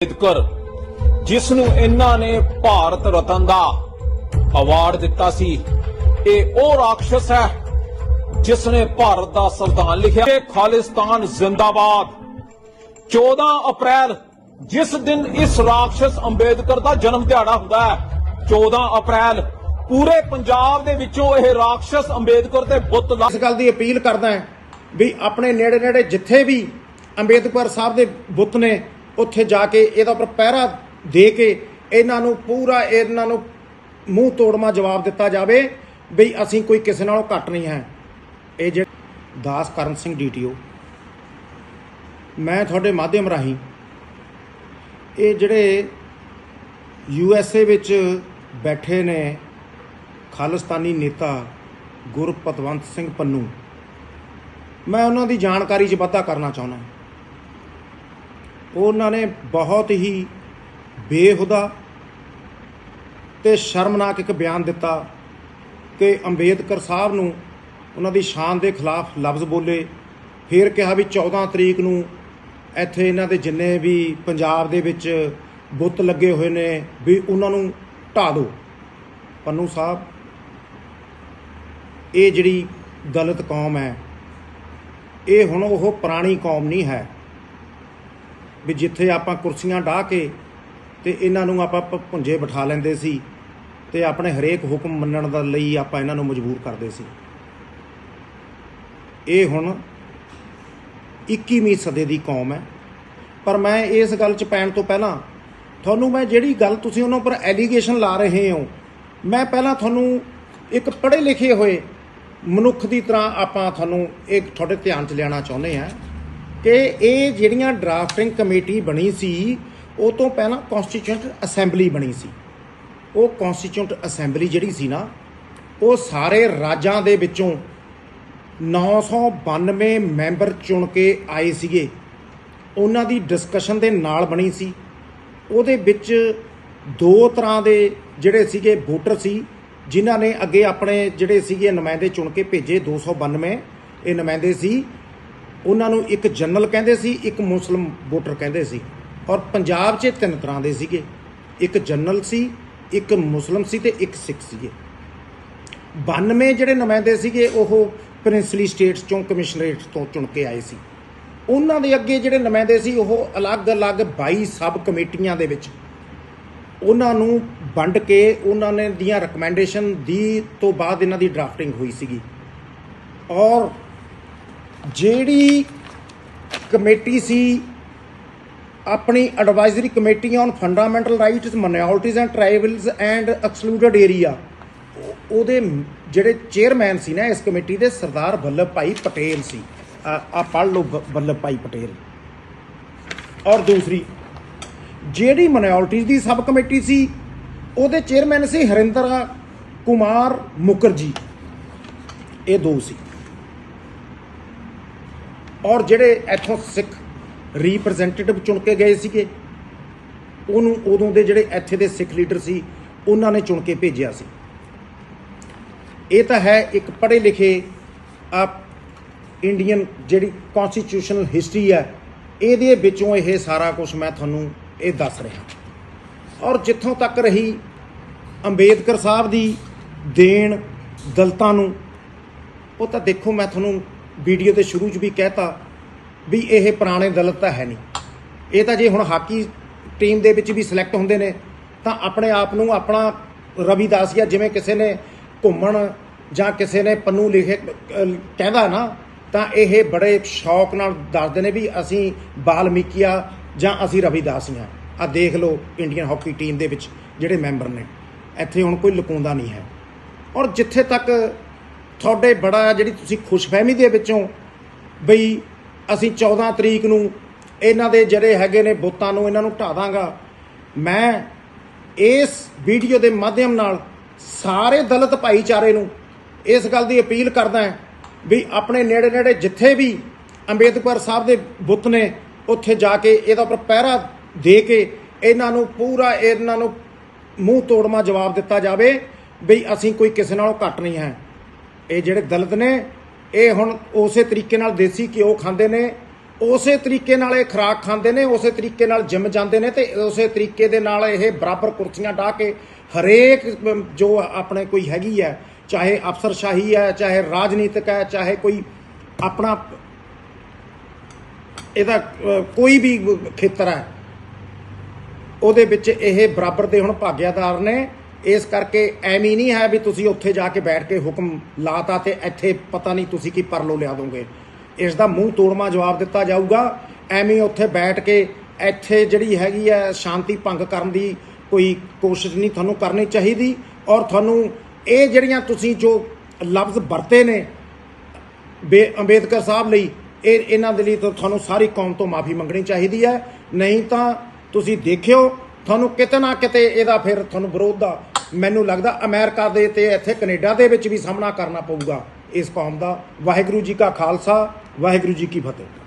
ਅੰਬੇਦਕਰ ਜਿਸ ਨੂੰ ਇਹਨਾਂ ਨੇ ਭਾਰਤ ਰਤਨ ਦਾ ਅਵਾਰਡ ਦਿੱਤਾ ਸੀ, ਇਹ ਉਹ ਰਾਖਸ਼ ਹੈ ਜਿਸ ਨੇ ਭਾਰਤ ਦਾ ਸੰਵਿਧਾਨ ਲਿਖਿਆ। ਕਿ ਖਾਲਿਸਤਾਨ ਜ਼ਿੰਦਾਬਾਦ। 14 ਅਪ੍ਰੈਲ, ਜਿਸ ਦਿਨ ਇਸ ਰਾਖਸ਼ ਅੰਬੇਦਕਰ ਦਾ ਜਨਮ ਦਿਹਾੜਾ ਹੁੰਦਾ ਹੈ 14 ਅਪ੍ਰੈਲ, ਪੂਰੇ ਪੰਜਾਬ ਦੇ ਵਿੱਚੋਂ ਇਹ ਰਾਖਸ਼ ਅੰਬੇਦਕਰ ਦੇ ਬੁੱਤ ਲਾ ਇਸ ਗੱਲ ਦੀ ਅਪੀਲ ਕਰਦਾ ਹਾਂ ਵੀ ਆਪਣੇ ਨੇੜੇ ਨੇੜੇ ਜਿੱਥੇ ਵੀ ਅੰਬੇਦਕਰ ਸਾਹਿਬ ਦੇ ਬੁੱਤ ਨੇ ਉੱਥੇ ਜਾ ਕੇ ਇਹਦਾ ਉੱਪਰ ਪਹਿਰਾ ਦੇ ਕੇ ਇਹਨਾਂ ਨੂੰ ਪੂਰਾ ਇਹਨਾਂ ਨੂੰ ਮੂੰਹ ਤੋੜਮਾ ਜਵਾਬ ਦਿੱਤਾ ਜਾਵੇ ਬਈ ਅਸੀਂ ਕੋਈ ਕਿਸੇ ਨਾਲੋਂ ਘੱਟ ਨਹੀਂ ਹੈ। ਇਹ ਜਿਹੜੇ ਦਾਸ ਕਰਨ ਸਿੰਘ ਡੀਟੀਓ ਮੈਂ ਤੁਹਾਡੇ ਮਾਧਿਅਮ ਰਾਹੀਂ ਇਹ ਜਿਹੜੇ ਯੂ ਐਸ ਏ ਵਿੱਚ ਬੈਠੇ ਨੇ ਖਾਲਿਸਤਾਨੀ ਨੇਤਾ ਗੁਰਪਤਵੰਤ ਸਿੰਘ ਪੰਨੂ, ਮੈਂ ਉਹਨਾਂ ਦੀ ਜਾਣਕਾਰੀ 'ਚ ਵਾਧਾ ਕਰਨਾ ਚਾਹੁੰਦਾ। ਉਹਨਾਂ ਨੇ ਬਹੁਤ ਹੀ ਬੇਹੁਦਾ ਤੇ ਸ਼ਰਮਨਾਕ ਇੱਕ ਬਿਆਨ ਦਿੱਤਾ ਕਿ ਅੰਬੇਦਕਰ ਸਾਹਿਬ ਨੂੰ ਉਹਨਾਂ ਦੀ ਸ਼ਾਨ ਦੇ ਖਿਲਾਫ ਲਫ਼ਜ਼ ਬੋਲੇ। ਫਿਰ ਕਿਹਾ ਵੀ 14 ਤਰੀਕ ਨੂੰ ਇੱਥੇ ਇਹਨਾਂ ਦੇ ਜਿੰਨੇ ਵੀ ਪੰਜਾਬ ਦੇ ਵਿੱਚ ਬੁੱਤ ਲੱਗੇ ਹੋਏ ਨੇ ਵੀ ਉਹਨਾਂ ਨੂੰ ਢਾ ਦਿਓ। ਪੰਨੂ ਸਾਹਿਬ, ਇਹ ਜਿਹੜੀ ਦਲਿਤ ਕੌਮ ਹੈ, ਇਹ ਹੁਣ ਉਹ ਪੁਰਾਣੀ ਕੌਮ ਨਹੀਂ ਹੈ। ਵੀ ਜਿੱਥੇ ਆਪਾਂ ਕੁਰਸੀਆਂ ਢਾ ਕੇ ਤੇ ਇਹਨਾਂ ਨੂੰ ਆਪਾਂ ਭ- ਭੁੰਜੇ ਬਿਠਾ ਲੈਂਦੇ ਸੀ ਤੇ ਆਪਣੇ ਹਰੇਕ ਹੁਕਮ ਮੰਨਣ ਦਾ ਲਈ ਆਪਾਂ ਇਹਨਾਂ ਨੂੰ ਮਜਬੂਰ ਕਰਦੇ ਸੀ। ਇਹ ਹੁਣ 21ਵੀਂ ਸਦੀ ਦੀ ਕੌਮ ਹੈ। ਪਰ ਮੈਂ ਇਸ ਗੱਲ 'ਚ ਪੈਣ ਤੋਂ ਪਹਿਲਾਂ ਤੁਹਾਨੂੰ ਮੈਂ ਜਿਹੜੀ ਗੱਲ ਤੁਸੀਂ ਉਹਨਾਂ ਉੱਪਰ ਐਲੀਗੇਸ਼ਨ ਲਾ ਰਹੇ ਹੋ, ਮੈਂ ਪਹਿਲਾਂ ਤੁਹਾਨੂੰ ਇੱਕ ਪੜ੍ਹੇ ਲਿਖੇ ਹੋਏ ਮਨੁੱਖ ਦੀ ਤਰ੍ਹਾਂ ਆਪਾਂ ਤੁਹਾਨੂੰ ਇੱਕ ਤੁਹਾਡੇ ਧਿਆਨ 'ਚ ਲੈਣਾ ਚਾਹੁੰਦੇ ਹਾਂ। ਕਿ ਇਹ ਜਿਹੜੀਆਂ ਡਰਾਫਟਿੰਗ ਕਮੇਟੀ ਬਣੀ ਸੀ, ਉਹ ਤੋਂ ਪਹਿਲਾਂ ਕਨਸਟੀਟਿਊਂਟ ਅਸੈਂਬਲੀ ਬਣੀ ਸੀ। ਉਹ ਕਨਸਟੀਟਿਊਂਟ ਅਸੈਂਬਲੀ ਜਿਹੜੀ ਸੀ ਨਾ, ਉਹ ਸਾਰੇ ਰਾਜਾਂ ਦੇ ਵਿੱਚੋਂ 992 ਮੈਂਬਰ ਚੁਣ ਕੇ ਆਏ ਸੀਗੇ। ਉਹਨਾਂ ਦੀ ਡਿਸਕਸ਼ਨ ਦੇ ਨਾਲ ਬਣੀ ਸੀ। ਉਹਦੇ ਵਿੱਚ ਦੋ ਤਰ੍ਹਾਂ ਦੇ ਜਿਹੜੇ ਸੀਗੇ ਵੋਟਰ ਸੀ, ਜਿਨ੍ਹਾਂ ਨੇ ਅੱਗੇ ਆਪਣੇ ਜਿਹੜੇ ਸੀਗੇ ਨੁਮਾਇੰਦੇ ਚੁਣ ਕੇ ਭੇਜੇ 292 ਇਹ ਨੁਮਾਇੰਦੇ ਸੀ ਉਹਨਾਂ ਨੂੰ ਇੱਕ ਜਨਰਲ ਕਹਿੰਦੇ ਸੀ, ਇੱਕ ਮੁਸਲਮ ਵੋਟਰ ਕਹਿੰਦੇ ਸੀ ਔਰ ਪੰਜਾਬ 'ਚ ਤਿੰਨ ਤਰ੍ਹਾਂ ਦੇ ਸੀਗੇ। ਇੱਕ ਜਨਰਲ ਸੀ, ਇੱਕ ਮੁਸਲਮ ਸੀ ਤੇ ਇੱਕ ਸਿੱਖ ਸੀਗੇ। 92 ਜਿਹੜੇ ਨੁਮਾਇੰਦੇ ਸੀਗੇ, ਉਹ ਪ੍ਰਿੰਸਲੀ ਸਟੇਟਸ ਚੋਂ ਕਮਿਸ਼ਨਰੇਟ ਤੋਂ ਚੁਣ ਕੇ ਆਏ ਸੀ। ਉਹਨਾਂ ਦੇ ਅੱਗੇ ਜਿਹੜੇ ਨੁਮਾਇੰਦੇ ਸੀ, ਉਹ ਅਲੱਗ-ਅਲੱਗ 22 ਸਬ ਕਮੇਟੀਆਂ ਦੇ ਵਿੱਚ ਉਹਨਾਂ ਨੂੰ ਵੰਡ ਕੇ ਉਹਨਾਂ ਨੇ ਦੀਆਂ ਰეკਮੈਂਡੇਸ਼ਨ ਦੀ ਤੋਂ ਬਾਅਦ ਇਹਨਾਂ ਦੀ ਡਰਾਫਟਿੰਗ ਹੋਈ ਸੀਗੀ। ਔਰ ਜਿਹੜੀ ਕਮੇਟੀ ਸੀ, ਆਪਣੀ advisory committee on fundamental rights minorities and tribals and excluded area ਉਹਦੇ ਜਿਹੜੇ ਚੇਅਰਮੈਨ ਸੀ ਨਾ ਇਸ ਕਮੇਟੀ ਦੇ, ਸਰਦਾਰ ਵੱਲਭ ਭਾਈ ਪਟੇਲ ਸੀ। ਆ ਪੜ੍ਹ ਲਓ ਵੱਲਭ ਭਾਈ ਪਟੇਲ। ਔਰ ਦੂਸਰੀ, ਜਿਹੜੀ ਮਾਈਨੋਰਟੀਜ਼ ਦੀ ਸਬ ਕਮੇਟੀ ਸੀ, ਉਹਦੇ ਚੇਅਰਮੈਨ ਸੀ ਹਰਿੰਦਰ ਕੁਮਾਰ ਮੁਕਰਜੀ ਇਹ ਦੋ ਸੀ। ਔਰ ਜਿਹੜੇ ਇੱਥੋਂ ਸਿੱਖ ਰਿਪਰੈਜ਼ੈਂਟੇਟਿਵ ਚੁਣ ਕੇ ਗਏ ਸੀਗੇ, ਉਹਨੂੰ ਉਦੋਂ ਦੇ ਜਿਹੜੇ ਇੱਥੇ ਦੇ ਸਿੱਖ ਲੀਡਰ ਸੀ, ਉਹਨਾਂ ਨੇ ਚੁਣ ਕੇ ਭੇਜਿਆ ਸੀ। ਇਹ ਤਾਂ ਹੈ ਇੱਕ ਪੜ੍ਹੇ ਲਿਖੇ ਆਪ ਇੰਡੀਅਨ ਜਿਹੜੀ ਕਨਸਟੀਟਿਊਸ਼ਨਲ ਹਿਸਟਰੀ ਹੈ, ਇਹਦੇ ਵਿੱਚੋਂ ਇਹ ਸਾਰਾ ਕੁਝ ਮੈਂ ਤੁਹਾਨੂੰ ਇਹ ਦੱਸ ਰਿਹਾ। ਔਰ ਜਿੱਥੋਂ ਤੱਕ ਰਹੀ ਅੰਬੇਦਕਰ ਸਾਹਿਬ ਦੀ ਦੇਣ ਦਲਤਾਂ ਨੂੰ, ਉਹ ਤਾਂ ਦੇਖੋ ਮੈਂ ਤੁਹਾਨੂੰ ਵੀਡੀਓ ਦੇ ਸ਼ੁਰੂ 'ਚ ਵੀ ਕਹਿਤਾ ਵੀ ਇਹ ਪੁਰਾਣੇ ਦਲਤ ਤਾਂ ਹੈ ਨਹੀਂ। ਇਹ ਤਾਂ ਜੇ ਹੁਣ ਹਾਕੀ ਟੀਮ ਦੇ ਵਿੱਚ ਵੀ ਸਿਲੈਕਟ ਹੁੰਦੇ ਨੇ, ਤਾਂ ਆਪਣੇ ਆਪ ਨੂੰ ਆਪਣਾ ਰਵਿਦਾਸੀਆ ਜਿਵੇਂ ਕਿਸੇ ਨੇ ਘੁੰਮਣ ਜਾਂ ਕਿਸੇ ਨੇ ਪੰਨੂ ਲਿਖੇ ਕਹਿੰਦਾ ਨਾ, ਤਾਂ ਇਹ ਬੜੇ ਸ਼ੌਕ ਨਾਲ ਦੱਸਦੇ ਨੇ ਵੀ ਅਸੀਂ ਬਾਲਮੀਕੀਆ ਜਾਂ ਅਸੀਂ ਰਵਿਦਾਸੀਆਂ ਆ ਦੇਖ ਲਓ ਇੰਡੀਅਨ ਹਾਕੀ ਟੀਮ ਦੇ ਵਿੱਚ ਜਿਹੜੇ ਮੈਂਬਰ ਨੇ। ਇੱਥੇ ਹੁਣ ਕੋਈ ਲੁਕਾਉਂਦਾ ਨਹੀਂ ਹੈ। ਔਰ ਜਿੱਥੇ ਤੱਕ ਤੁਹਾਡੇ ਬੜਾ ਜਿਹੜੀ ਤੁਸੀਂ ਖੁਸ਼ਫਹਿਮੀ ਦੇ ਵਿੱਚੋਂ ਬਈ ਅਸੀਂ 14 ਤਰੀਕ ਨੂੰ ਇਹਨਾਂ ਦੇ ਜਿਹੜੇ ਹੈਗੇ ਨੇ ਬੁੱਤਾਂ ਨੂੰ ਇਹਨਾਂ ਨੂੰ ਢਾ ਦਾਂਗਾ। ਮੈਂ ਇਸ ਵੀਡੀਓ ਦੇ ਮਾਧਿਅਮ ਨਾਲ ਸਾਰੇ ਦਲਿਤ ਭਾਈਚਾਰੇ ਨੂੰ ਇਸ ਗੱਲ ਦੀ ਅਪੀਲ ਕਰਦਾ ਹਾਂ ਵੀ ਆਪਣੇ ਨੇੜੇ ਨੇੜੇ ਜਿੱਥੇ ਵੀ ਅੰਬੇਦਕਰ ਸਾਹਿਬ ਦੇ ਬੁੱਤ ਨੇ, ਉੱਥੇ ਜਾ ਕੇ ਇਹਦਾ ਉੱਪਰ ਪਹਿਰਾ ਦੇ ਕੇ ਇਹਨਾਂ ਨੂੰ ਪੂਰਾ ਇਹਨਾਂ ਨੂੰ ਮੂੰਹ ਤੋੜਮਾ ਜਵਾਬ ਦਿੱਤਾ ਜਾਵੇ ਵੀ ਅਸੀਂ ਕੋਈ ਕਿਸੇ ਨਾਲੋਂ ਘੱਟ ਨਹੀਂ ਹੈ। ਇਹ ਜਿਹੜੇ ਦਲਿਤ ਨੇ, ਇਹ ਹੁਣ ਉਸੇ ਤਰੀਕੇ ਨਾਲ ਦੇਸੀ ਘਿਓ ਖਾਂਦੇ ਨੇ, ਉਸੇ ਤਰੀਕੇ ਨਾਲ ਇਹ ਖੁਰਾਕ ਖਾਂਦੇ ਨੇ, ਉਸੇ ਤਰੀਕੇ ਨਾਲ ਜਿਮ ਜਾਂਦੇ ਨੇ ਤੇ ਉਸੇ ਤਰੀਕੇ ਦੇ ਨਾਲ ਇਹ ਬਰਾਬਰ ਕੁਰਸੀਆਂ ਢਾ ਕੇ ਹਰੇਕ ਜੋ ਆਪਣੇ ਕੋਈ ਹੈਗੀ ਹੈ, ਚਾਹੇ ਅਫਸਰਸ਼ਾਹੀ ਹੈ, ਚਾਹੇ ਰਾਜਨੀਤਿਕ ਹੈ, ਚਾਹੇ ਕੋਈ ਆਪਣਾ ਇਹਦਾ ਕੋਈ ਵੀ ਖੇਤਰ ਹੈ, ਉਹਦੇ ਵਿੱਚ ਇਹ ਬਰਾਬਰ ਦੇ ਹੁਣ ਭਾਗਿਆਦਾਰ ਨੇ ਇਸ ਕਰਕੇ ਐਵੇਂ ਨਹੀਂ ਹੈ ਵੀ ਤੁਸੀਂ ਉੱਥੇ ਜਾ ਕੇ ਬੈਠ ਕੇ ਹੁਕਮ ਲਾਤਾ ਤੇ ਇੱਥੇ ਪਤਾ ਨਹੀਂ ਤੁਸੀਂ ਕੀ ਪਰਲੋ ਲਿਆ ਦੋਗੇ। ਇਸ ਦਾ ਮੂੰਹ ਤੋੜਮਾ ਜਵਾਬ ਦਿੱਤਾ ਜਾਊਗਾ। ਐਵੇਂ ਉੱਥੇ ਬੈਠ ਕੇ ਇੱਥੇ ਜਿਹੜੀ ਹੈਗੀ ਹੈ ਸ਼ਾਂਤੀ ਭੰਗ ਕਰਨ ਦੀ ਕੋਈ ਕੋਸ਼ਿਸ਼ ਨਹੀਂ ਤੁਹਾਨੂੰ ਕਰਨੀ ਚਾਹੀਦੀ ਔਰ ਤੁਹਾਨੂੰ ਇਹ ਜਿਹੜੀਆਂ ਤੁਸੀਂ ਜੋ ਲਫ਼ਜ਼ ਵਰਤੇ ਨੇ ਬੇ ਅੰਬੇਦਕਰ ਸਾਹਿਬ ਲਈ, ਇਹ ਇਹਨਾਂ ਦੇ ਲਈ ਤਾਂ ਤੁਹਾਨੂੰ ਸਾਰੀ ਕੌਮ ਤੋਂ ਮਾਫੀ ਮੰਗਣੀ ਚਾਹੀਦੀ ਹੈ। ਨਹੀਂ ਤਾਂ ਤੁਸੀਂ ਦੇਖਿਓ ਤੁਹਾਨੂੰ ਕਿਤੇ ਨਾ ਕਿਤੇ ਇਹਦਾ ਫਿਰ ਤੁਹਾਨੂੰ ਵਿਰੋਧ ਦਾ ਮੈਨੂੰ ਲੱਗਦਾ ਅਮਰੀਕਾ ਦੇ ਤੇ ਇੱਥੇ ਕੈਨੇਡਾ ਦੇ ਵਿੱਚ ਵੀ ਸਾਹਮਣਾ ਕਰਨਾ ਪਊਗਾ ਇਸ ਕੌਮ ਦਾ। ਵਾਹਿਗੁਰੂ ਜੀ ਕਾ ਖਾਲਸਾ, ਵਾਹਿਗੁਰੂ ਜੀ ਕੀ ਫਤਿਹ।